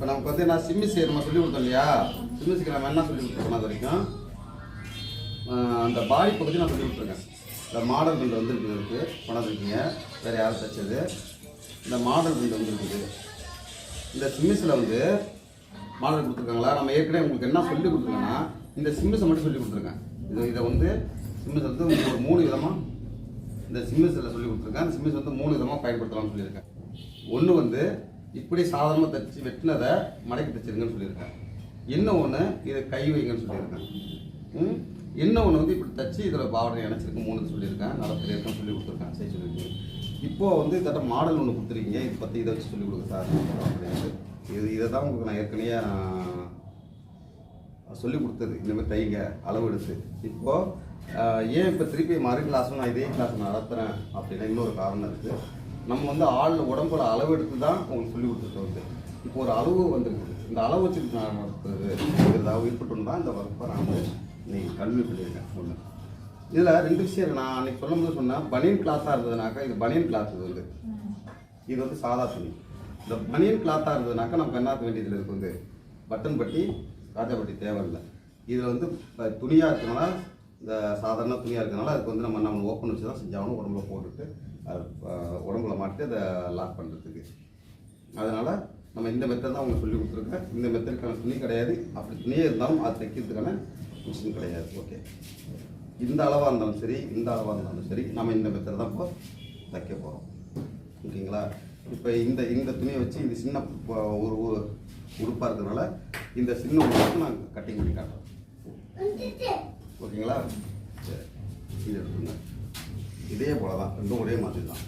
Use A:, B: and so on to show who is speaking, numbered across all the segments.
A: இப்போ நமக்கு வந்து என்ன சிம்மி நம்ம சொல்லி கொடுத்தோம் இல்லையா? சிம்மிஸுக்கு நம்ம என்ன சொல்லி கொடுத்துருக்கோம் அது வரைக்கும்? அந்த பாடி பகுதி நான் சொல்லி கொடுத்துருக்கேன். இந்த மாடல் பில்டு வந்து இருக்குது பண்ணிருக்கீங்க கொண்டாந்துருக்கீங்க. வேறு யாரும் தைச்சது. இந்த மாடல் பில்டு வந்து இருக்குது இந்த சிம்மிஸில் வந்து மாடல் கொடுத்துருக்காங்களா? நம்ம ஏற்கனவே உங்களுக்கு என்ன சொல்லி கொடுத்துருக்கோன்னா இந்த சிம்மிஸை மட்டும் சொல்லி கொடுத்துருக்கேன். இது இதை வந்து சிம்மிஸ் வந்து உங்களுக்கு ஒரு மூணு விதமாக இந்த சிம்மிஸில் சொல்லி கொடுத்துருக்கேன். அந்த சிம்மிஸ் வந்து மூணு விதமாக பயன்படுத்தலாம்னு சொல்லியிருக்கேன். ஒன்று வந்து இப்படி சாதாரணமாக தைச்சி வெட்டினதை மடக்கி தைச்சிருங்கன்னு சொல்லியிருக்கேன் இன்னும் ஒன்று இதை கை வைங்கன்னு சொல்லியிருக்கேன் என்ன இன்னும் ஒன்று வந்து இப்படி தச்சு இதில் பாவனை இணைச்சிருக்கு மூணு சொல்லியிருக்கேன் நடத்துல இருக்குன்னு சொல்லி கொடுத்துருக்கேன் சரி சொல்லியிருக்கேன் இப்போது வந்து இதில் மாடல் ஒன்று கொடுத்துருக்கீங்க. இதை பற்றி இதை வச்சு சொல்லி கொடுங்க சார். அப்படின்ட்டு இது இதை தான் உங்களுக்கு நான் ஏற்கனவே சொல்லி கொடுத்தது. இந்த மாதிரி தைங்க அளவு எடுத்து. இப்போது ஏன் இப்போ திருப்பி மறு கிளாஸும் நான் இதே கிளாஸ் நடத்துகிறேன் அப்படின்னா இன்னொரு காரணம் இருக்குது நம்ம வந்து ஆள் உடம்போட அளவு எடுத்து தான் உங்களுக்கு சொல்லி கொடுத்துட்டு வந்து இப்போ ஒரு அளவு வந்துருக்குது. இந்த அளவு வச்சுட்டு நான் நடத்துறது ஏற்பட்டு தான் இந்த வகுப்பை நான் வந்து நீங்கள் கல்வி பண்ணியிருக்கேன் ஒன்று இதில் ரெண்டு விஷயம் நான் அன்னைக்கு சொல்லும்போது சொன்னால் பனியன் கிளாத்தாக இருந்ததுனாக்கா இது பனியன் கிளாத் இது வந்து. இது வந்து சாதா துணி. இந்த பனியன் கிளாத்தாக இருந்ததுனாக்கா நமக்கு என்ன வேண்டியதில் இருக்கு வந்து? பட்டன் பட்டி ராஜா தேவையில்லை. இதில் வந்து இப்போ துணியாக இருக்கனால இந்த சாதாரண துணியாக இருக்கனால அதுக்கு வந்து நம்ம நம்ம ஓப்பன் வச்சு தான் செஞ்சாகணும். உடம்புல போட்டுட்டு உடம்புல மாட்டி அதை லாக் பண்ணுறதுக்கு அதனால் நம்ம இந்த மெத்தட் தான் உங்களுக்கு சொல்லி கொடுத்துருக்கேன். இந்த மெத்தடுக்கான துணி கிடையாது. அப்படி துணியே இருந்தாலும் அது தைக்கிறதுக்கான மிஷின் கிடையாது. ஓகே இந்த அளவாக இருந்தாலும் சரி இந்த அளவாக இருந்தாலும் சரி நம்ம இந்த மெத்தட் தான் இப்போ தைக்க போகிறோம் ஓகேங்களா? இப்போ இந்த இந்த துணியை வச்சு இது சின்ன ஒரு உடுப்பாக இருக்கிறதுனால இந்த சின்ன உடுப்புக்கு நான் கட்டிங் பண்ணி காட்டுறேன். ஓகேங்களா? சரி. இது எடுத்துங்க இதே போல தான் ரெண்டும் ஒரே மாதிரி தான்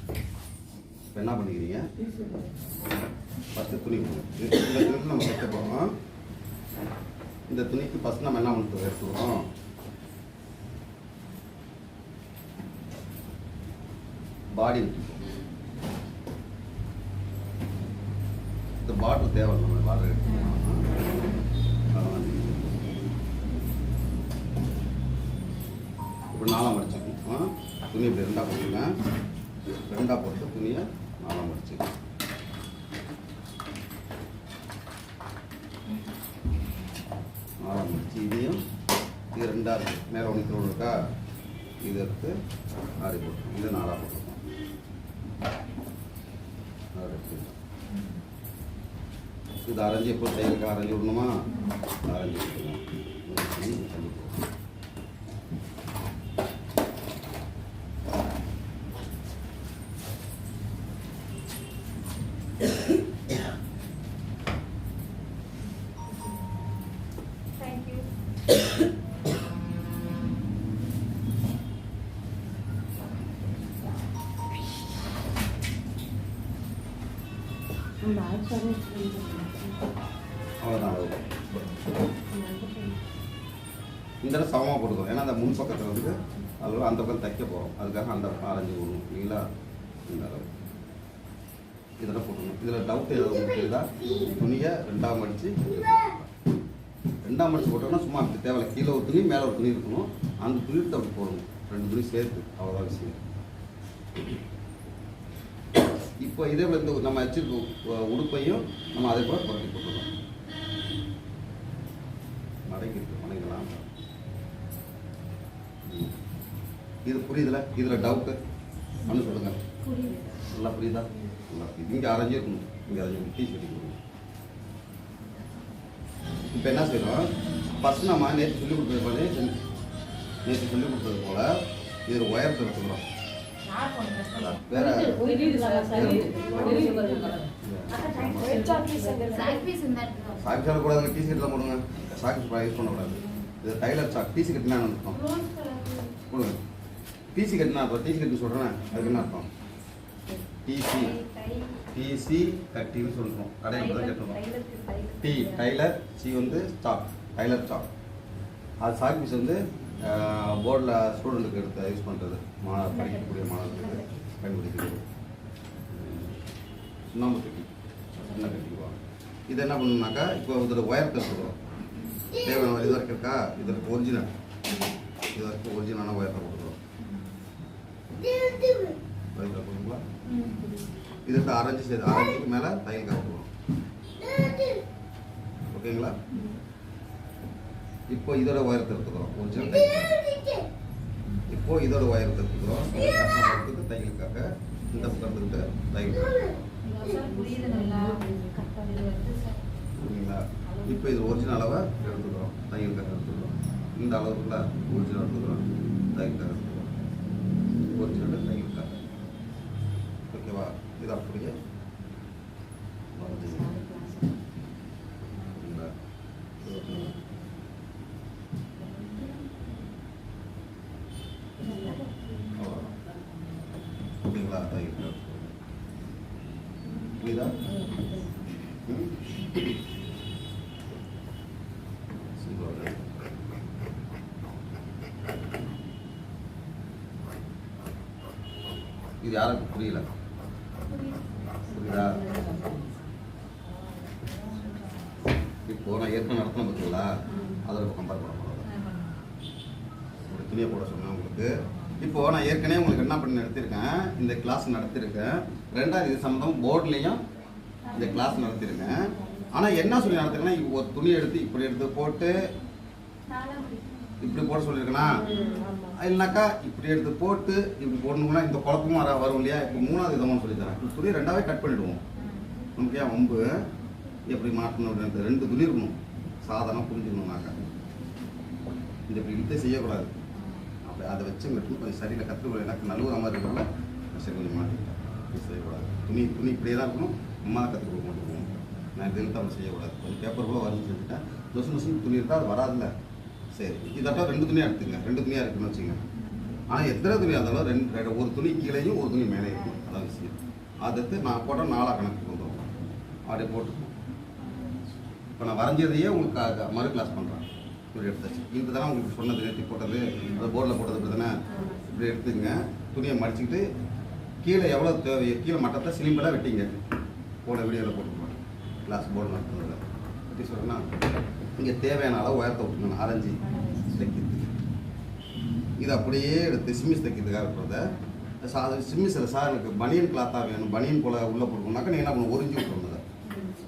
A: இப்போ என்ன பண்ணிக்கிறீங்க? ஃபஸ்ட்டு துணி இந்த துணிக்கு நம்ம தைக்க போகிறோம் இந்த துணிக்கு ஃபஸ்ட் நம்ம என்ன பண்ணுறது எடுத்துக்கிறோம் பாடி விட்டுப்போம் இந்த பாட்டில் தேவை நம்ம துணி இப்படி ரெண்டாக போட்டுங்க ரெண்டாக போட்டு துணியை நாலாம் முடிச்சுக்கேன் நாலாம் முடிச்சு இதையும் இது ரெண்டாக இருக்குது மேலே ஒன்று தோல் இருக்கா? இது எடுத்து ஆறி போட்டுருக்கோம் இது நாளாக போட்டுருக்கோம் ஆறு எடுத்துக்கலாம் இது அரைஞ்சி எப்போ தையலுக்கு அரைஞ்சி விடணுமா? அரைஞ்சி விட்டுருங்க இந்த இடம் சமமாக போட்டுக்கோ ஏன்னா அந்த முன் பக்கத்தில் வந்து அதில் அந்த பக்கம் தைக்க போகிறோம் அதுக்காக அந்த ஆரஞ்சு விடணும் இல்லைங்களா இந்த அளவு. இதெல்லாம் போட்டுக்கணும். இதில் டவுட் ஏதாவது உங்களுக்கு துணியை ரெண்டாம் அடித்து ரெண்டாம் அடித்து போட்டோம்னா சும்மா அப்படி தேவையில்ல. கீழே ஒரு துணி மேலே ஒரு துணி இருக்கணும். அந்த துணி எடுத்து அப்படி போடணும். ரெண்டு துணி சேர்த்து அவ்வளோதான் விஷயம். இப்போ இதே இந்த நம்ம வச்சிருக்க உடுப்பையும் நம்ம அதே போல் புரட்டி போட்டுருக்கோம் மடங்கி இது புரியுதுல? இதில் டவுட்டு ஒன்று சொல்லுங்க. நல்லா புரியுதா? நல்லா புரியுது. இங்கே அரைஞ்சே இருக்கணும் இங்கே அரைஞ்சி டீ சொல்லி கொடுக்கணும் இப்போ என்ன செய்யறோம்? ஃபஸ்ட் நம்ம நேற்று சொல்லி கொடுத்தது போல நேற்று சொல்லி கொடுத்தது போல இதில் உயரத்தை எடுத்துக்கிறோம் வேற சாக்கு சொல்லக்கூடாது டிசி கட்டில் போடுங்க. சாக்கு யூஸ் பண்ணக்கூடாது. இது டைலர் சாக் டிசி கட்டினா அர்த்தம்? கொடுங்க டிசி கட்டினா அர்த்தம் டிசி கட்டி சொல்கிறேன் அதுக்கு என்ன அர்த்தம்? டிசி டிசி கட்டின்னு சொல்கிறோம் கடையில் தான் கட்டுறோம் டி டைலர் சி வந்து ஸ்டாக் டைலர் ஸ்டாக் அது பீஸ் வந்து போர்டில் ஸ்டூடெண்ட்டுக்கு எடுத்து யூஸ் பண்ணுறது மாணவர் படிக்கக்கூடிய மாணவர்களுக்கு பயன்படுத்திக்கிறது. சுண்ணாம்பு கட்டி. சின்ன கட்டிக்குவோம் இது என்ன பண்ணணும்னாக்கா இப்போ இதோட ஒயர் தருக்கிறோம் தேவையான இது வரைக்கும் இருக்கா? இதற்கு ஒரிஜினல் இது வரைக்கும் ஒரிஜினலான ஒயர் தான் கொடுக்குறோம் ஒயர் ஆரஞ்சு செய்து ஆரஞ்சுக்கு சேர்த்து மேலே தையல் கவுக்குறோம் ஓகேங்களா? இப்போ இதோட உயரத்தை எடுத்துக்கிறோம் ஒரிஜினல் தையல் இப்போ இதோட உயரத்தை எடுத்துக்கிறோம் கஷ்டத்துக்கு தையலுக்காக இந்த பக்கத்துக்கு தையல் ஓகேங்களா இப்போ இது ஒரிஜினல் அளவை எடுத்துக்கிறோம். தையலுக்காக எடுத்துக்கிறோம் இந்த அளவுக்குள்ள ஒரிஜினல் எடுத்துக்கிறோம். தையலுக்காக எடுத்துக்கிறோம் ஒரிஜினல் இருக்காங்க ஓகேவா? இது அப்படியே வந்து சரிங்களா இது original. அவ்வளவுதான். ஓகேங்களா தையலுக்காக புரியுதா ம்? சூப்பர். இது யாருக்கும் புரியல. புரியுதா? இப்போ நான் ஏற்கனவே நடத்தின பார்த்தீங்களா அதில் கம்பேர் பண்ண போகிறோம் ஒரு துணியை போட சொன்னேன் உங்களுக்கு. இப்போ நான் ஏற்கனவே உங்களுக்கு என்ன பண்ணி நடத்திருக்கேன் இந்த கிளாஸ் நடத்திருக்கேன். ரெண்டாவது இது சம்மந்தம் போர்ட்லேயும் இந்த கிளாஸ் நடத்திருக்கேன். ஆனால் என்ன சொல்லி நடத்திருக்கேன்னா ஒரு துணி எடுத்து இப்படி எடுத்து போட்டு இப்படி போட சொல்லியிருக்கேனா? இல்லைனாக்கா இப்படி எடுத்து போட்டு இப்படி போடணும்னா இந்த குழப்பமும் வர வரும் இல்லையா? இப்போ மூணாவது விதமாக சொல்லி தரேன். இப்படி துணி ரெண்டாவே கட் பண்ணிடுவோம். நமக்கு ஏன் வம்பு? எப்படி மாட்டணும் அப்படின்றது ரெண்டு துணி இருக்கணும். சாதனம் புரிஞ்சுக்கணும்னாக்கா. இது இப்படி இழுத்தே செய்யக்கூடாது. அப்படி அதை வச்சு மட்டும் கொஞ்சம் சரியில் கற்றுக்கொள்ள எனக்கு நழுவுற மாதிரி இருக்கல சரி கொஞ்சம் மாட்டிக்கிட்டேன் இது செய்யக்கூடாது. துணி துணி இப்படியே தான் இருக்கணும். அம்மா கற்றுக் கொடுக்க மாட்டேங்குவோம் நான் இது இழுத்து அப்படி செய்யக்கூடாது. கொஞ்சம் பேப்பர் கூட வரைஞ்சி செஞ்சுட்டேன் நொசு நொசுன்னு துணி இருந்தால் அது வராதுல்ல. சரி இதாட்டம் ரெண்டு துணியாக எடுத்துங்க. ரெண்டு துணியாக இருக்குன்னு வச்சுங்க. ஆனால் எத்தனை துணியாக இருந்தாலும் ரெண்டு ரெண்டு- ஒரு துணி கீழேயும் ஒரு துணி மேலே இருக்கும் அதான் விஷயம். அடுத்து எடுத்து நான் போட்ட நாலாக கணக்கு வந்துடும் அப்படியே போட்டுருக்கோம் இப்போ நான் வரைஞ்சதையே உங்களுக்கு மறு கிளாஸ் பண்ணுறேன் இப்படி எடுத்தாச்சு. இந்த தானே உங்களுக்கு சொன்னது நேற்று போட்டது அந்த போர்டில் போட்டது இப்படி தானே இப்படி எடுத்துங்க துணியை மடிச்சுக்கிட்டு கீழே எவ்வளோ தேவையோ கீழே மட்டத்தை சிலிம்பராக வெட்டிங்க. போன வீடியோவில் போட்டுருப்பேன் கிளாஸ் போர்டில் நடத்துனதில் எப்படி சொல்கிறேன்னா இங்கே தேவையான அளவு உயரத்தை விட்டுருங்க அரைஞ்சி தைக்கிறதுக்கு. இது அப்படியே எடுத்து சிம்மிஸ் தைக்கிறதுக்காக இருக்கிறத சா சிம்மிஸில் சார் எனக்கு பனியன் கிளாத்தாக வேணும். பனியன் போல் உள்ளே போட்டுக்கணுனாக்கா நீங்கள் என்ன பண்ணணும்? ஒரிஞ்சு விட்டுருங்க அதை.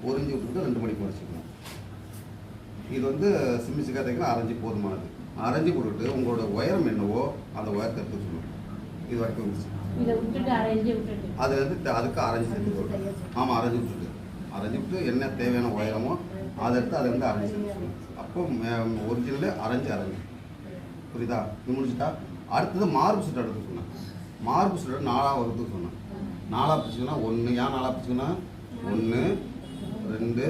A: ஒரிஞ்சு விட்டுட்டு ரெண்டு மணிக்கு வச்சுக்கணும் இது வந்து சிம்மிஸுக்காக தைக்கணும். அரைஞ்சி போதுமானது. அரைஞ்சி போட்டுட்டு உங்களோட உயரம் என்னவோ அந்த உயரத்தை எடுத்து சொல்லணும் இது வரைக்கும் அது வந்து அதுக்கு அரைஞ்சி சேர்த்து சொல்லணும் ஆமாம் அரைஞ்சி விட்டுட்டு. அரைஞ்சி விட்டு என்ன தேவையான உயரமோ அதை எடுத்து அதை வந்து அரைஞ்சி சேர்த்து சொல்லணும் அப்போ ஒரிஜினலு அரைஞ்சி அரைஞ்சி. புரியுதா? இது முடிச்சுட்டா அடுத்தது மார்பு சுட்டு எடுத்து சொன்னேன். மார்பு சுட்டு நாலாக வருது சொன்னேன். நாலாக பிரிச்சுன்னா ஒன்று ஏன் நாலாக பிரிச்சுன்னா ஒன்று ரெண்டு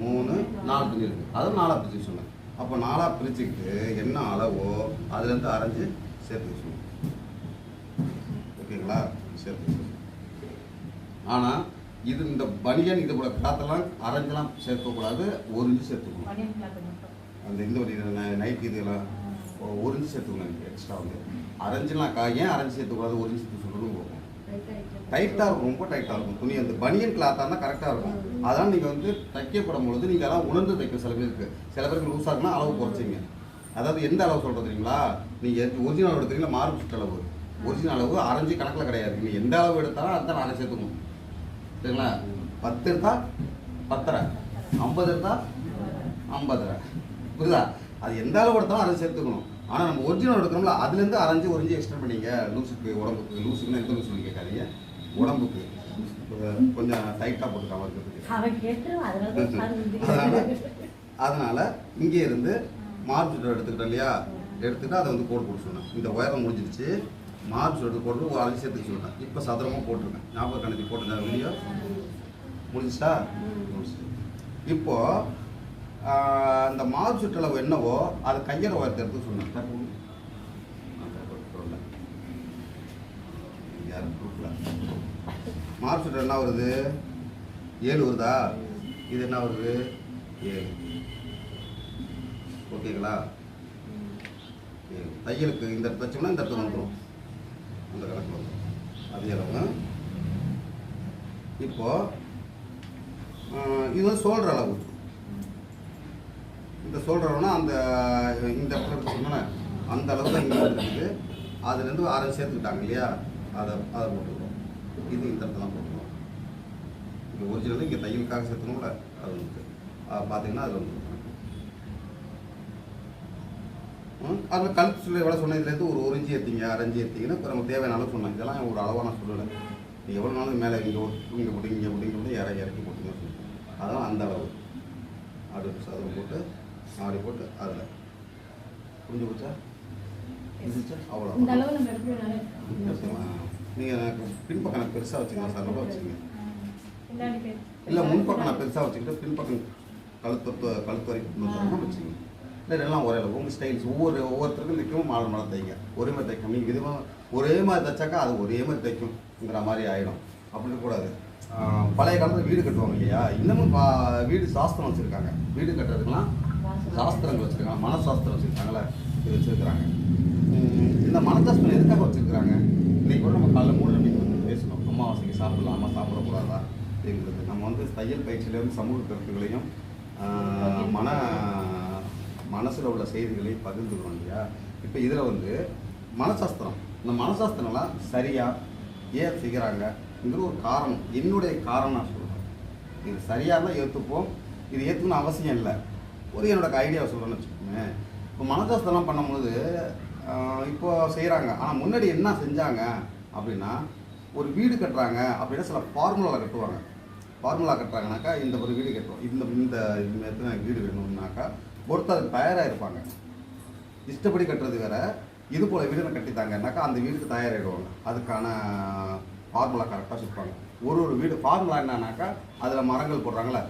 A: மூணு நாலு துணி இருக்குது அதை நாலாக பிரிச்சு சொன்னேன். அப்போ நாலாக பிரிச்சுக்கிட்டு என்ன அளவோ அதுலேருந்து அரைஞ்சு சேர்த்து சொன்னேன் ஓகேங்களா? சேர்த்து ஆனால் இது இந்த பனியன் இது போல கிளாத்தெல்லாம் அரைஞ்செல்லாம் சேர்க்கக்கூடாது ஒரு இன்ச்சு சேர்த்துக்கணும். அந்த இந்த ஒரு இது நைட் இதெல்லாம் ஒரு இன்ச்சு சேர்த்துக்கணும் எனக்கு எக்ஸ்ட்ரா வந்து. அரைஞ்சுனாக்கா ஏன் அரைஞ்சு சேர்த்துக்கூடாது ஒரு இன்ச்சு சொல்லணும் போகும். டைட்டாக இருக்கும். ரொம்ப டைட்டாக இருக்கும். துணி அந்த பனியன் கிளாத்தாக இருந்தால் கரெக்டாக இருக்கும். அதான் நீங்கள் வந்து தைக்கப்படும் பொழுது நீங்கள் எல்லாம் உணர்ந்து தைக்க சில பேருக்கு சில பேருக்கு லூஸாக இருக்குன்னா அளவு குறைச்சிங்க. அதாவது எந்த அளவு சொல்கிறது தெரியுங்களா? நீங்கள் ஒரிஜினல் மார்பு சுற்று அளவு. ஒரிஜினல் அளவு அரைஞ்சு கணக்கில் கிடையாது. நீங்கள் எந்த அளவு எடுத்தாலும் அதுதான் அரை சேர்த்துக்கணும். சரிங்களா பத்து எடுத்தால் பத்தரை. ஐம்பது எடுத்தால் ஐம்பதரை. புரியுதா? அது எந்த அளவு எடுத்தாலும் அரை சேர்த்துக்கணும். ஆனால் நம்ம ஒரிஜினல் எடுக்கிறோம்ல அதுலேருந்து அரைஞ்சு ஒரிஞ்சு எக்ஸ்டெண்ட் பண்ணிங்க. லூஸுக்கு உடம்புக்கு. லூஸுக்குன்னு எந்த லூஸ் கேட்காதீங்க. உடம்புக்கு. கொஞ்சம் டைட்டாக போட்டுக்காம இருக்கிறதுக்கு
B: அதனால
A: அதனால இங்கே இருந்து சுட்டு எடுத்துக்கிட்டோம் இல்லையா? எடுத்துட்டு அதை வந்து போட்டு போட்டு சொன்னேன். இந்த உயரம் முடிஞ்சிருச்சு. மார்பு சுட்டு போட்டு ஒரு அரை சேர்த்துக்கு சொல்லிட்டேன் இப்போ சதுரமாக போட்டிருக்கேன். ஞாபகம் கணக்கு போட்டிருந்தேன் வீடியோ முடிஞ்சிச்சா? முடிஞ்சிச்சு. இப்போ அந்த மார்க் சுற்றளவு என்னவோ அதை கையற வார்த்தை எடுத்து சொன்னேன். யாரும் கொடுக்கல. மார்க் ஷீட் என்ன வருது? ஏழு வருதா? இது என்ன வருது? ஏழு. ஓகேங்களா? தையலுக்கு இந்த இடத்துல வச்சோம்னா இந்த இடத்துல வந்துடும் அந்த கணக்கு வந்துடும் அதே அளவு இப்போ இது வந்து அளவு. இந்த சோல்ற அளவுனா அந்த இந்த இடத்துல சொன்னேன் அந்த அளவு தான் இங்கே இருக்குது. அதுலேருந்து அரை சேர்த்துக்கிட்டாங்க இல்லையா? அதை அதை போட்டுக்கிறோம். இது இந்த இடத்துல போட்டுக்கிறோம். இங்கே ஒரிஜினல் இங்கே தையலுக்காக சேர்த்தணும்ல அது வந்து பார்த்தீங்கன்னா அது வந்து ம், அதில் கழுத்து எவ்வளோ சொன்னதுலேருந்து ஒரு ஒரு இஞ்சி ஏற்றிங்க அரை இஞ்சி ஏற்றிங்கன்னா இப்போ தேவையான அளவு சொன்னாங்க இதெல்லாம் ஒரு அளவாக நான் சொல்லலை நீ எவ்வளோ நாளும் மேலே இங்கே இங்கே போட்டு இங்கே போட்டு இங்கே போட்டு இறக்கி இறக்கி போட்டுங்க அதெல்லாம் அந்த அளவு. அப்படி சதுரம் போட்டு அப்படி போட்டு அதில். புரிஞ்சு போச்சா? அவ்வளோ நீங்கள் எனக்கு பின்பக்கம் எனக்கு பெருசாக வச்சுக்கலாம் சார் நல்லா
C: பேர்
A: இல்லை முன்பக்கம் நான் பெருசாக வச்சுக்கிட்டு பின்பக்கம் கழுத்து கழுத்து வரைக்கும் இல்லை எல்லாம் ஒரே உங்கள் ஸ்டைல்ஸ் ஒவ்வொரு ஒவ்வொருத்தருக்கும் நிற்கவும் மாடல் மாடல் தைங்க. ஒரே மாதிரி தைக்கும் நீங்கள் இதுவும் ஒரே மாதிரி தைச்சாக்கா அது ஒரே மாதிரி தைக்கும்ங்கிற மாதிரி ஆகிடும் அப்படி இருக்கக்கூடாது. பழைய காலத்தில் வீடு கட்டுவாங்க இல்லையா? இன்னமும் வீடு சாஸ்திரம் வச்சுருக்காங்க. வீடு கட்டுறதுக்கெல்லாம் சாஸ்திரங்கள் வச்சுருக்காங்க. மனசாஸ்திரம் வச்சுருக்காங்களே இது வச்சுருக்குறாங்க. இந்த மனசாஸ்திரம் எதுக்காக வச்சுருக்குறாங்க? இன்றைக்கி கூட நம்ம காலைல மூணு மணிக்கு வந்து பேசணும். அமாவாசைக்கு சாப்பிடலாமா. சாப்பிடக்கூடாதா? அப்படிங்கிறது. நம்ம வந்து தையல் பயிற்சியிலேருந்து சமூக கருத்துக்களையும் மன மனசில் உள்ள செய்திகளை பகிர்ந்துக்கிறோம் இல்லையா? இப்போ இதில் வந்து மனசாஸ்திரம். இந்த மனசாஸ்திரம்லாம் சரியாக ஏன் செய்கிறாங்கங்கிற ஒரு காரணம். என்னுடைய காரணம் நான் சொல்கிறேன் இது சரியாக தான் ஏற்றுப்போம் இது ஏற்றுக்கணும் அவசியம் இல்லை. ஒரு என்னோட ஐடியாவை சொல்கிறேன்னு வச்சுக்கோங்க இப்போ மனசாஸ்திரம்லாம் பண்ணும்போது இப்போ செய்கிறாங்க ஆனால் முன்னாடி என்ன செஞ்சாங்க அப்படின்னா ஒரு வீடு கட்டுறாங்க அப்படின்னா சில ஃபார்முலாவில் கட்டுவாங்க. ஃபார்முலா கட்டுறாங்கனாக்கா இந்த ஒரு வீடு கட்டுவோம். இந்த இந்த இந்த எத்தனை வீடு வேணும்னாக்கா ஒருத்தர் அதுக்கு தயாராக இருப்பாங்க இஷ்டப்படி கட்டுறது வேற இது போல வீடு கட்டித்தாங்கன்னாக்கா அந்த வீட்டுக்கு தயாராகிடுவாங்க அதுக்கான ஃபார்முலா கரெக்டாக சொல்லுவாங்க ஒரு ஒரு வீடு ஃபார்முலா என்னன்னாக்கா அதில் மரங்கள் போடுறாங்களே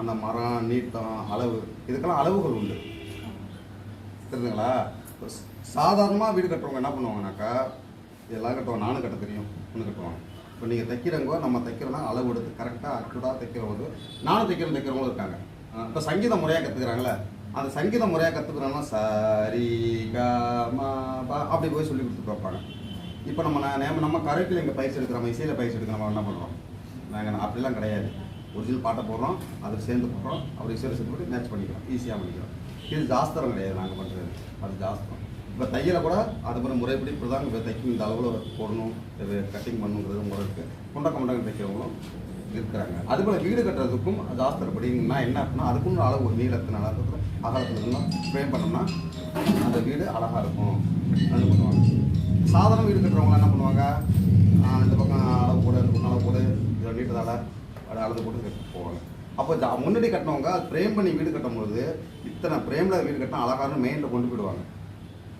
A: அந்த மரம் நீட்டம் அளவு இதுக்கெல்லாம் அளவுகள் உண்டு. தெரிஞ்சுங்களா? சாதாரணமாக வீடு கட்டுறவங்க என்ன பண்ணுவாங்கனாக்கா இதெல்லாம் கட்டுவாங்க நானும் கட்ட தெரியும் ஒன்று கட்டுவாங்க. இப்போ நீங்கள் தைக்கிறவங்க நம்ம தைக்கிறோன்னா அளவு எடுத்து கரெக்டாக அக்குடாக தைக்கிறவங்க நானும் தைக்கிறோம் தைக்கிறவங்களும் இருக்காங்க. இப்போ சங்கீதம் முறையாக கற்றுக்குறாங்களே அந்த சங்கீதம் முறையாக கற்றுக்குறோன்னா சரி க அப்படி போய் சொல்லி கொடுத்து பார்ப்பாங்க. இப்போ நம்ம நான் நம்ம- நம்ம கரைக்கில் இங்கே பயிற்சி எடுக்கிறோம் இசையில் பயிற்சி எடுக்க நம்ம என்ன பண்ணுறோம்? நாங்கள் அப்படிலாம் கிடையாது. ஒரிஜினல் பாட்டை போடுறோம் அதில் சேர்ந்து போடுறோம் அப்படி இசையில் சேர்த்து போட்டு மேட்ச் பண்ணிக்கிறோம் ஈஸியாக பண்ணிக்கிறோம். இது ஜாஸ்திரம் கிடையாது நாங்கள் பண்ணுறது அது ஜாஸ்திரம். இப்போ தையலை கூட அது முறைப்படி இப்படி தான் இப்போ தைக்கும் இந்த அளவில் போடணும் இது கட்டிங் பண்ணுங்கிறது முறை இருக்குது குண்டக்க முண்டங்க தைக்கிறவங்களும் இருக்கிறாங்க. அதுபோல் வீடு கட்டுறதுக்கும் ஜாஸ்திரப்படிங்கன்னா என்ன அப்படின்னா அதுக்கும் அளவு ஒரு நீளத்தின் அகலத்தில் இருந்தால் ஃப்ரேம் பண்ணோம்னா அந்த வீடு அழகாக இருக்கும். அது பண்ணுவாங்க. சாதாரண வீடு கட்டுறவங்களாம் என்ன பண்ணுவாங்க? இந்த பக்கம் அளவு போடு இந்த பக்கம் அளவு போடு இதை நீட்டதால் அப்படி அளவு போட்டு கட்டி போவாங்க. அப்போ ஜா- முன்னாடி கட்டினவங்க ஃப்ரேம் பண்ணி வீடு கட்டும்போது இத்தனை ஃப்ரேமில் வீடு கட்டினா அழகான மெயினில் கொண்டு போயிடுவாங்க.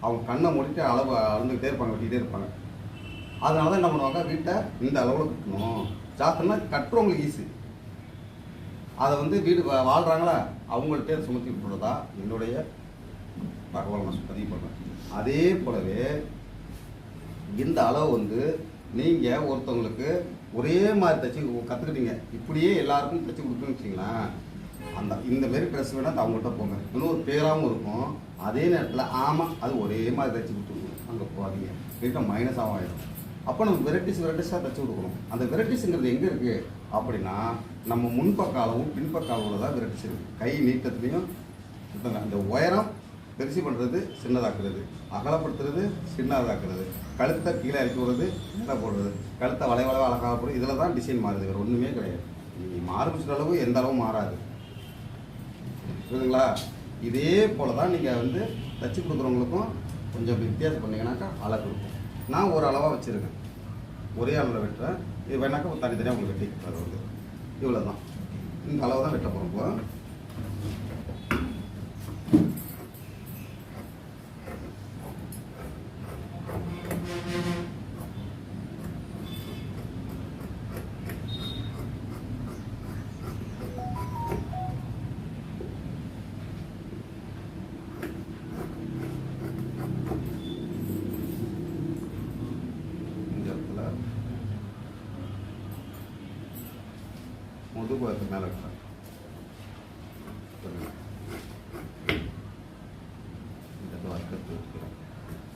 A: அவங்க கண்ணை மூடிட்டு அளவு அளந்துக்கிட்டே இருப்பாங்க வெட்டிகிட்டே இருப்பாங்க. அதனால தான் என்ன பண்ணுவாங்க? வீட்டை இந்த அளவில் கட்டணும். ஜாஸ்தினா கட்டுறவங்களுக்கு ஈஸி அதை வந்து வீடு வா- அவங்கள்ட்ட சுமத்தி விட்டுறதா என்னுடைய தகவல் நான் பதிவு பண்ணுறேன் அதே போலவே இந்த அளவு வந்து நீங்கள் ஒருத்தவங்களுக்கு ஒரே மாதிரி தைச்சி கற்றுக்கிட்டீங்க இப்படியே எல்லாருக்கும் தைச்சி கொடுக்குன்னு வச்சிங்களேன் அந்த இந்த மாரி ட்ரெஸ் வேணால் அவங்கள்ட்ட போங்க. இன்னும் ஒரு பேராகவும் இருக்கும். அதே நேரத்தில் ஆமாம் அது ஒரே மாதிரி தைச்சி கொடுத்துருங்க. அங்கே போகாதீங்க. வீட்டை மைனஸாகவும் ஆகிடும் அப்போ நம்ம வெரைட்டிஸ் வெரைட்டிஸாக தைச்சி கொடுக்கணும். அந்த வெரைட்டிஸுங்கிறது எங்கே இருக்குது அப்படின்னா நம்ம முன்பக்க அளவும் பின்பக்க அளவில் தான் வெரைட்டிஸ் இருக்குது கை நீட்டத்துலேயும் அந்த உயரம் பெருசு பண்ணுறது சின்னதாக்குறது. அகலப்படுத்துறது சின்னதாக்குறது. கழுத்தை கீழே இறக்கி விடுறது மேலே போடுறது. கழுத்தை வளைவளவு அழகாக போடுறது. இதில் தான் டிசைன் மாறுது. வேறு ஒன்றுமே கிடையாது. நீங்கள் மாறுபிடிச்ச அளவு எந்த அளவும் மாறாது. புரியுதுங்களா? இதே போல் தான் நீங்கள் வந்து தச்சு கொடுக்குறவங்களுக்கும் கொஞ்சம் வித்தியாசம் பண்ணீங்கன்னாக்கா அழகு இருக்கும். நான் ஒரு அளவாக வச்சுருக்கேன். ஒரே அளவில் வெட்டுறேன் இது வேணாக்கா தனித்தனியாக உங்களுக்கு வெட்டி அது வந்து இவ்வளோ தான் இந்த அளவு தான் வெட்ட போகிறோம் முதுகு வயத்து மேலே சொல்லுங்க. இந்த இடத்துல வர்க்கத்து வைக்கிறேன்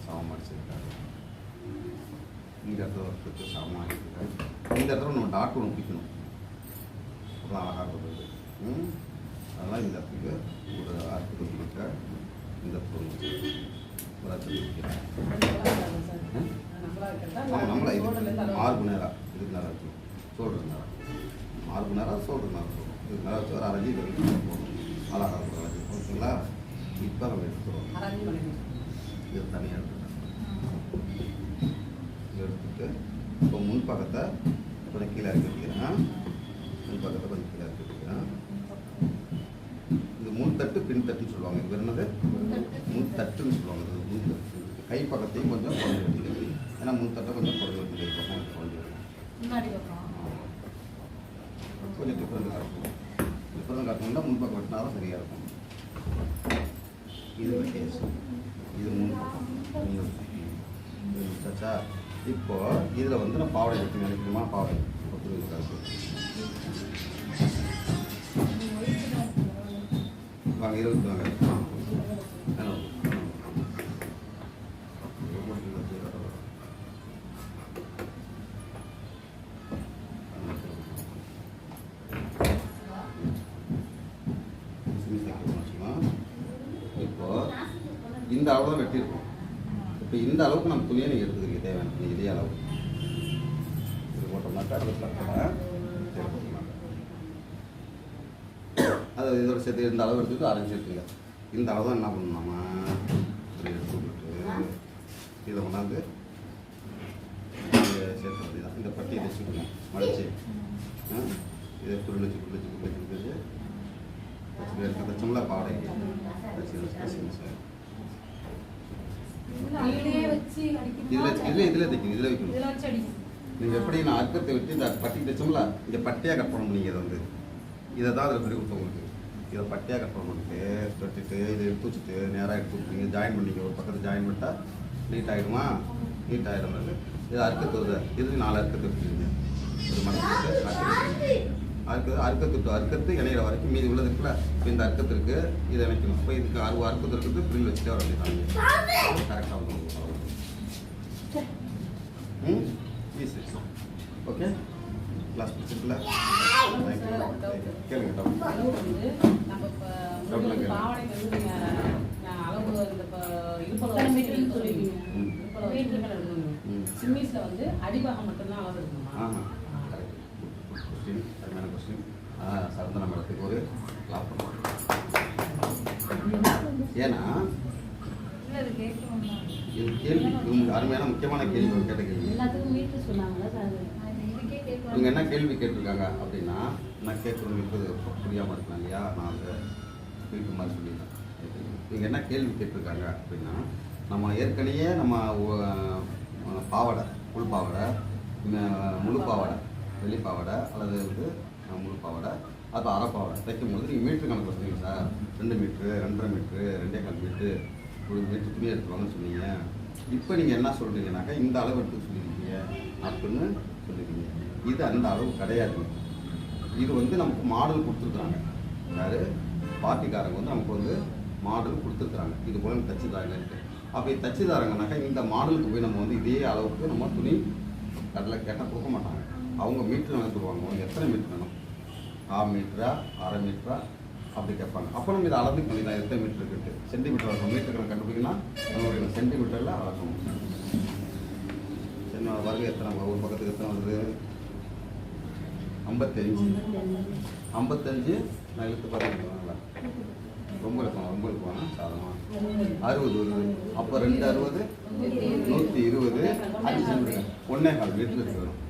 A: சமம் அடிச்சிருக்காரு இந்த இடத்துல வர்க்கத்து சமம் அடிச்சிருக்காரு இந்த இடத்துல நம்ம டாட் ஒன்று பிடிக்கணும் அதான் அழகாக வருது அதெல்லாம் இந்த இடத்துக்கு ஒரு அர்த்தத்தை பிடிக்க இந்த ஒரு அர்த்தத்தை பிடிக்கிறேன் ஆமாம் நம்மளா இது மார்பு நேரம் இதுக்கு நேரம் வச்சு சொல்கிறது நேரம் நேரம் சொல்கிறது நேரம் சொல்லணும் இதுக்கு நேரம் வச்சு ஒரு அரைஞ்சி இது வரைக்கும் போகணும் அழகாக அழகு ஓகேங்களா? இப்போ நம்ம எடுத்துக்கிறோம் இது தனியாக எடுத்துக்கலாம் எடுத்துட்டு இப்போ முன்பக்கத்தை கொஞ்சம் கீழே இறக்கி முன்பக்கம் வெட்டினா தான் சரியாக இருக்கும். இது கேஸ் இது முன் பக்கம் இப்போ இதில் வந்து நான் பாவடை வெட்டி நினைக்கணுமா பாவடை இப்போ வாங்க இருபத்தி வாங்க ஆ. ஆ. இப்போ இந்த அளவு தான் வெட்டியிருக்கோம் இப்போ இந்த அளவுக்கு துணியை நீங்கள் எடுத்துக்கிறீங்க தேவையான நீங்கள் இதே அளவு. இது போட்டோம்னாக்கா அது அது இதோட சேர்த்து இந்த அளவு எடுத்துக்கிட்டு அரைஞ்சி எடுத்துங்க. இந்த அளவு தான் என்ன பண்ணணுமா இப்படி எடுத்து இதை கொண்டாந்து சேர்த்து அப்படிதான் இந்த பட்டியை தைச்சுக்கணும் மடிச்சு. இதை புரிஞ்சு புரிஞ்சு புரிஞ்சு புரிஞ்சு வச்சு எடுத்து தைச்சோம்ல பாடைக்கு வச்சு வச்சு
C: சார்
A: இதில்
C: அடிக்கணுமா?
A: இதில் தைக்கணும் இதில் வைக்கணும்.
C: வச்சு
A: நீங்கள் எப்படி நான் அர்க்கத்தை விட்டு இந்த பட்டி தைச்சோம்ல இங்கே பட்டியாக கட் பண்ண முடியும் இதை வந்து. இதை தான் அதில் சொல்லி கொடுத்தோம் உங்களுக்கு. இதை பட்டியாக கட் பண்ணிட்டு தொட்டுட்டு இதை எடுத்து வச்சுட்டு நேராக எடுத்து விட்டுருங்க ஜாயின் பண்ணிக்க ஒரு பக்கத்தில் ஜாயின் பண்ணிட்டா நீட் ஆகிடுமா நீட் ஆகிடும் இது அறுக்கத்து வருது இது நாலு அறுக்கத்து விட்டுருங்க இது மடக்கிட்டு அறுக்கத்து அறுக்கத்து அறுக்கத்து இணையிற வரைக்கும் மீதி உள்ளது இருக்குல்ல? இப்போ இந்த அறுக்கத்து இருக்குது இதை இணைக்கணும் இப்போ இதுக்கு அறுபது அறுக்கத்து இருக்குது பிரில் வச்சுட்டு வர வேண்டியதான் கரெக்டாக ம்? ஈஸி ஓகே கிளாஸ் பிடிச்சிருக்குல்ல கேளுங்க டவுன்.
D: சிம்மிஸ்ல வந்து அடிபாகம் மட்டும்தான் அளவு எடுக்கணுமா?
A: கொஸ்டின் ஆ சரந்தன மேடத்துக்கு ஒரு லாப் ஏன்னா
C: இது
A: கேள்வி இது அருமையான முக்கியமான கேள்வி கேட்ட கேள்வி. இவங்க என்ன கேள்வி கேட்டிருக்காங்க அப்படின்னா நான் கேட்குறவங்களுக்கு இது புரியாமல் இருக்கலாம் இல்லையா? நான் அந்த வீட்டு மாதிரி சொல்லிட்டேன் இவங்க என்ன கேள்வி கேட்டிருக்காங்க அப்படின்னா நம்ம ஏற்கனவே நம்ம பாவாடை உள் பாவாடை முழு பாவாடை வெளி பாவாடை அல்லது வந்து முழு பாவாடை அப்போ அரை பாவாடை தைக்கும் போது நீங்கள் மீட்ரு கணக்கு வச்சுருங்க சார் ரெண்டு மீட்ரு ரெண்டரை மீட்ரு ரெண்டே கால் மீட்ரு ஒரு மீட்ரு துணி எடுத்துவாங்கன்னு சொன்னீங்க. இப்போ நீங்கள் என்ன சொல்கிறீங்கனாக்கா இந்த அளவு எடுத்து சொல்லியிருக்கீங்க அப்படின்னு சொல்லியிருக்கீங்க இது அந்த அளவு கிடையாது. இது வந்து நமக்கு மாடல் கொடுத்துருக்குறாங்க. யார்? பார்ட்டிக்காரங்க வந்து நமக்கு வந்து மாடல் கொடுத்துருக்குறாங்க. இது போல எனக்கு தச்சு தாங்கன்ட்டு அப்படி தச்சு தாரங்கனாக்கா இந்த மாடலுக்கு போய் நம்ம வந்து இதே அளவுக்கு நம்ம துணி கடையில் கேட்டால் கொடுக்க மாட்டாங்க. அவங்க மீட்டர் வேணும் சொல்லுவாங்க? எத்தனை மீட்டர் வேணும்? ஆறு மீட்டரா அரை மீட்டரா அப்படி கேட்பாங்க. அப்போ நம்ம இதை அளந்து பண்ணிக்கலாம் எத்தனை மீட்டர் இருக்குது சென்டிமீட்டர் அளக்கும் மீட்டர் கணக்கு கண்டுபிடிக்கணும் நம்மளுடைய சென்டிமீட்டரில் அளக்கும். சின்ன வருகை எத்தனை ஒரு பக்கத்துக்கு எத்தனை வருது? ஐம்பத்தஞ்சு. ஐம்பத்தஞ்சு நான் இழுத்து பார்த்துக்கலாம் ரொம்ப இருக்கும் ரொம்ப இருக்கும். சாதமாக அறுபது வருது. அப்போ ரெண்டு அறுபது நூற்றி இருபது. அஞ்சு சென்டிமீட்டர். ஒன்றே கால் மீட்டர் இருக்கிறோம்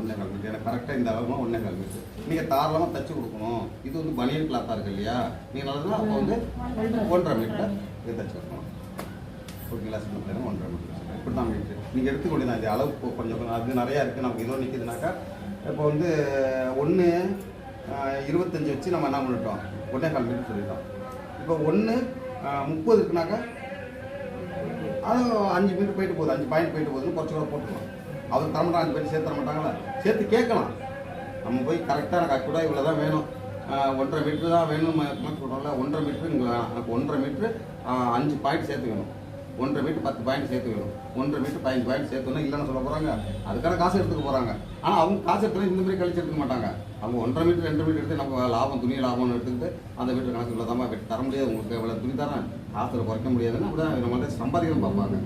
A: ஒன்றே கால் மீட்டர் எனக்கு கரெக்டாக இந்த அளவுமா ஒன்றே கால் மீட்டர் நீங்கள் தாராளமாக தச்சு கொடுக்கணும். இது வந்து பனியன் கிளாத்தாக இருக்கு இல்லையா? நீங்கள் நல்லா அப்போ வந்து ஒன்றரை மீட்டர் இது தச்சு கொடுக்கணும். ஒரு கிளாஸ் மீட்டர் ஒன்றரை மீட்டர் இப்படி தான் மீட்டர் நீங்கள் எடுத்துக்கொண்டு இது அளவு கொஞ்சம் கொஞ்சம் அது நிறையா இருக்குது நமக்கு இதோ நிற்கிதுனாக்கா இப்போ வந்து ஒன்று இருபத்தஞ்சி வச்சு நம்ம என்ன பண்ணிட்டோம்? ஒன்றே கால் மீட்டர் சொல்லிட்டோம். இப்போ ஒன்று முப்பது இருக்குனாக்கா அது அஞ்சு மீட்டர் போயிட்டு போகுது. அஞ்சு பாயிண்ட் போயிட்டு போகுதுன்னு குறைச்சி கூட போட்டுக்கலாம். அவர் தரமாட்டாங்க அஞ்சு பேர் சேர்த்து தர மாட்டாங்களா? சேர்த்து கேட்கலாம். நம்ம போய் கரெக்டாக எனக்கு கூட இவ்வளோ தான் வேணும் ஒன்றரை மீட்ரு தான் வேணும் கணக்கு சொல்கிறோம்ல ஒன்றரை மீட்ரு எனக்கு ஒன்றரை மீட்ரு அஞ்சு பாயிண்ட் சேர்த்து வேணும் ஒன்றரை மீட்டர் பத்து பாயிண்ட் சேர்த்து வேணும் ஒன்றரை மீட்டர் பதினஞ்சு பாயிண்ட் சேர்த்துணும் இல்லைன்னு சொல்ல போகிறாங்க அதுக்கான காசு எடுத்துக்க போகிறாங்க ஆனால் அவங்க காசு எடுத்து இந்த மாதிரி கழிச்சு எடுக்க மாட்டாங்க. அவங்க ஒன்றரை மீட்டர் ரெண்டு மீட்டர் எடுத்து நம்ம லாபம் துணி லாபம்னு எடுத்துக்கிட்டு அந்த மீட்டர் கணக்கு இவ்வளோ தான் வெட்டி தர முடியாது. உங்களுக்கு இவ்வளோ துணி தரேன்? காசுல குறைக்க முடியாதுன்னு அப்படி தான் வந்து சம்பாதிக்கணும் பார்ப்பாங்க.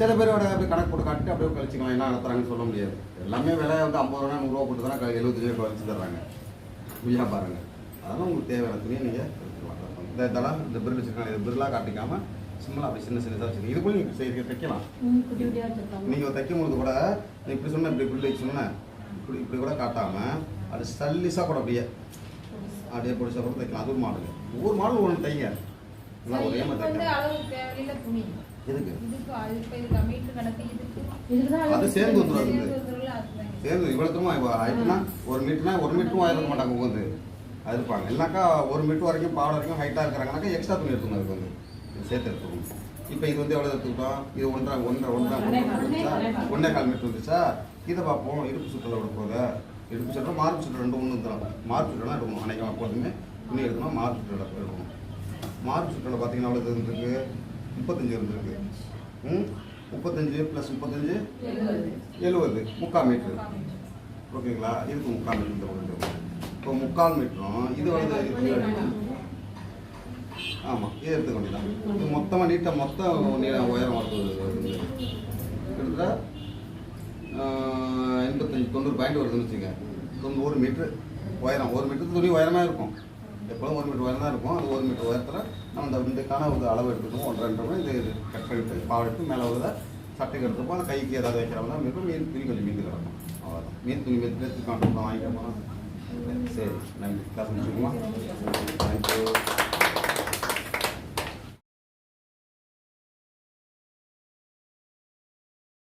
A: சில பேரோட அப்படியே கணக்கு போட்டு காட்டிட்டு அப்படியே கழிச்சிக்கலாம். என்ன நடத்துறாங்கன்னு சொல்ல முடியாது. எல்லாமே விலை வந்து ஐம்பது ரூபா நூறுரூவா போட்டு தானே எழுபத்தஞ்சு ரூபா கழிச்சு தர்றாங்க. வியாபாரங்க அதனால் உங்களுக்கு தேவையான துணியை நீங்கள் இந்த இதெல்லாம் இந்த பிரில் வச்சுருக்காங்க. இந்த பிரிலாக காட்டிக்காமல் சிம்பிளாக அப்படி சின்ன சின்னதாக வச்சுருக்கீங்க. இதுக்குள்ள நீங்கள் செய்ய தைக்கலாம். நீங்கள் தைக்கும் பொழுது கூட நீ இப்படி சொன்ன இப்படி இப்படி சொன்னேன் இப்படி இப்படி கூட காட்டாமல் அது ஸ்டல்லிஸாக கூட அப்படியே அப்படியே பிடிச்சா கூட தைக்கலாம். அது ஒரு மாடல். ஒவ்வொரு மாடல் ஒன்று தைங்க. ஒரே மாதிரி தைக்கலாம். எதுக்கு?
C: அது இப்ப
A: சேர்ந்து
C: சேர்ந்து
A: இவ்வளோ தூரம் ஹைட்னா ஒரு மீட்டர்னா ஒரு மீட்டரும் ஆயிருக்க மாட்டாங்க உட்காந்து அது இருப்பாங்க. இல்லைனாக்கா ஒரு மீட்டர் வரைக்கும் பாடம் வரைக்கும் ஹைட்டாக இருக்கிறாங்கனாக்கா எக்ஸ்ட்ரா துணி எடுத்துக்கணும் அதுக்கு வந்து. இது சேர்த்து எடுத்துக்கணும். இப்போ இது வந்து எவ்வளோ எடுத்துக்கிட்டோம்? இது ஒன்றரை ஒன்றரை ஒன்றரை
D: ஒன்றே
A: ஒன்றரை
D: கால்,
A: வந்துச்சா?
D: ஒன்றே கால்.
A: ஒன்றே கால் மீட்டர் வந்துச்சா இதை பார்ப்போம். இடுப்பு சுற்றலை விட போதா இடுப்பு சுற்றம் மார்பு சுற்று ரெண்டு ஒன்று வந்துடும் மார்பு சுற்றலாம் எடுக்கணும். எப்போதுமே துணி எடுக்கணும் மார்பு சுற்றலை எடுக்கணும். மார்பு சுற்றலை பார்த்தீங்கன்னா எவ்வளோ இருந்திருக்கு? முப்பத்தஞ்சு இருந்திருக்கு. ம்? முப்பத்தஞ்சு ப்ளஸ் முப்பத்தஞ்சு?
D: எழுபது.
A: முக்கால் மீட்ரு. ஓகேங்களா? இதுக்கு முக்கால் மீட்டர் இந்த பக்கம் இப்போ முக்கால் மீட்டரும் இது வந்து ஆமாம் இது எடுத்துக்க வேண்டியதான் இது மொத்தமாக நீட்டாக மொத்தம் நீளம் உயரம் வருது. கிட்டத்தட்ட எண்பத்தஞ்சு தொண்ணூறு பாயிண்ட் வருதுன்னு வச்சுங்க தொண்ணூறு மீட்ரு. உயரம். ஒரு மீட்டர் துணி உயரமாக இருக்கும். எப்போதும் ஒரு மீட்டர் உயரம் தான் இருக்கும். அது ஒரு மீட்டர் உயரத்தில் நம்ம இந்த இதுக்கான ஒரு அளவு எடுத்துக்கணும் ஒன்றரை ரெண்டு இது இது கட் பண்ணிட்டு பாவை எடுத்து மேலே உள்ள சட்டைக்கு எடுத்துப்போம். அந்த கைக்கு ஏதாவது வைக்கிற மாதிரி மீன் மீன் துணி கொஞ்சம் மீந்து கிடக்கும். அவ்வளோதான் மீன் துணி மீன் எடுத்து காட்டு வாங்கிக்க போனால் சரி நன்றி. கிளாஸ் முடிச்சுக்கோமா? தேங்க்யூ